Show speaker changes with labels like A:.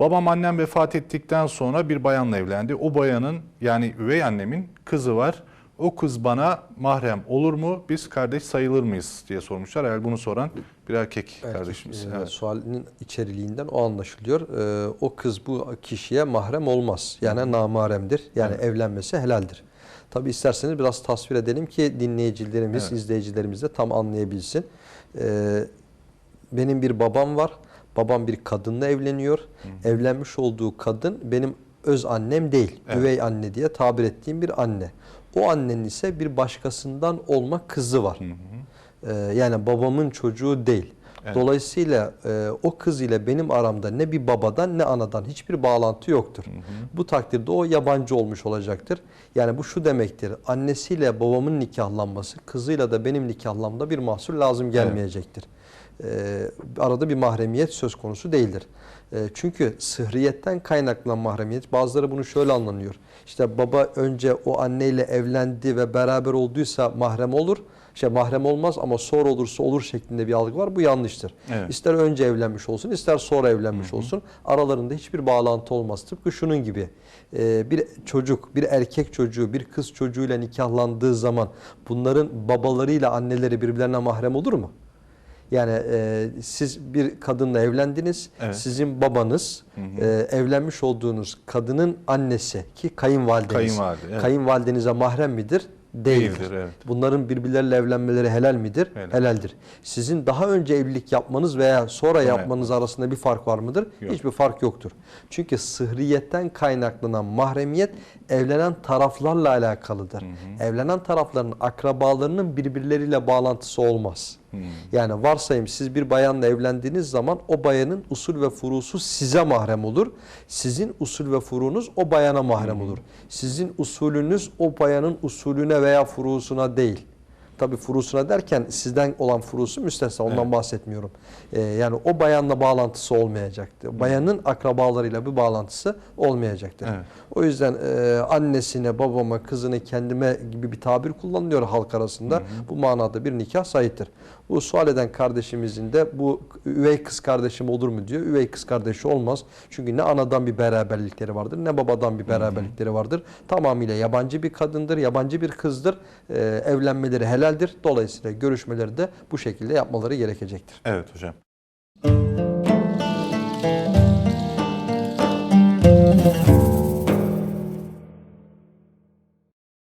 A: Babam annem vefat ettikten sonra bir bayanla evlendi. O bayanın yani üvey annemin kızı var. O kız bana mahrem olur mu? Biz kardeş sayılır mıyız diye sormuşlar. Eğer bunu soran bir erkek
B: Erkek,
A: kardeşimiz.
B: e,
A: Evet.
B: Sualinin içeriğinden o anlaşılıyor. E, o kız bu kişiye mahrem olmaz. Yani namaremdir. Yani evlenmesi helaldir. Tabi isterseniz biraz tasvir edelim ki dinleyicilerimiz,
A: Evet.
B: izleyicilerimiz de tam anlayabilsin. E, benim bir babam var. Babam bir kadınla evleniyor. Evlenmiş olduğu kadın benim öz annem değil.
A: Evet.
B: Üvey anne diye tabir ettiğim bir anne. O annenin ise bir başkasından olma kızı var. Ee, yani babamın çocuğu değil.
A: Evet.
B: Dolayısıyla e, o kız ile benim aramda ne bir babadan ne anadan hiçbir bağlantı yoktur. Bu takdirde o yabancı olmuş olacaktır. Yani bu şu demektir. Annesiyle babamın nikahlanması, kızıyla da benim nikahlanmamda bir mahsur lazım gelmeyecektir. Ee, arada bir mahremiyet söz konusu değildir. Ee, çünkü sıhriyetten kaynaklanan mahremiyet bazıları bunu şöyle anlanıyor. İşte baba önce o anneyle evlendi ve beraber olduysa mahrem olur. İşte mahrem olmaz ama sonra olursa olur şeklinde bir algı var. Bu yanlıştır.
A: Evet.
B: İster önce evlenmiş olsun, ister sonra evlenmiş olsun. Aralarında hiçbir bağlantı olmaz. Tıpkı şunun gibi. e, bir çocuk, bir erkek çocuğu, bir kız çocuğuyla nikahlandığı zaman bunların babalarıyla anneleri birbirlerine mahrem olur mu? Yani e, siz bir kadınla evlendiniz.
A: Evet.
B: Sizin babanız e, evlenmiş olduğunuz kadının annesi ki kayınvalideniz.
A: Kayınvalide, evet.
B: Kayınvalidenize mahrem midir? Değildir.
A: Değildir, evet.
B: Bunların birbirleriyle evlenmeleri helal midir?
A: Helal.
B: Helaldir. Sizin daha önce evlilik yapmanız veya sonra yapmanız arasında bir fark var mıdır?
A: Yok.
B: Hiçbir fark yoktur. Çünkü sıhriyetten kaynaklanan mahremiyet evlenen taraflarla alakalıdır. Evlenen tarafların akrabalarının birbirleriyle bağlantısı olmaz. Yani varsayım siz bir bayanla evlendiğiniz zaman o bayanın usul ve furusu size mahrem olur. Sizin usul ve furunuz o bayana mahrem olur. Sizin usulünüz o bayanın usulüne veya furusuna değil. Tabi furusuna derken sizden olan furusu müstesna ondan bahsetmiyorum. Ee, yani o bayanla bağlantısı olmayacaktır. Bayanın akrabalarıyla bir bağlantısı olmayacaktır.
A: Evet.
B: O yüzden e, annesine, babama, kızını kendime gibi bir tabir kullanılıyor halk arasında. Bu manada bir nikah sahiptir. Bu sual eden kardeşimizin de bu üvey kız kardeşim olur mu diyor. Üvey kız kardeşi olmaz. Çünkü ne anadan bir beraberlikleri vardır ne babadan bir beraberlikleri vardır. Tamamıyla yabancı bir kadındır, yabancı bir kızdır. E, evlenmeleri helaldir. Dolayısıyla görüşmeleri de bu şekilde yapmaları gerekecektir.
A: Evet hocam.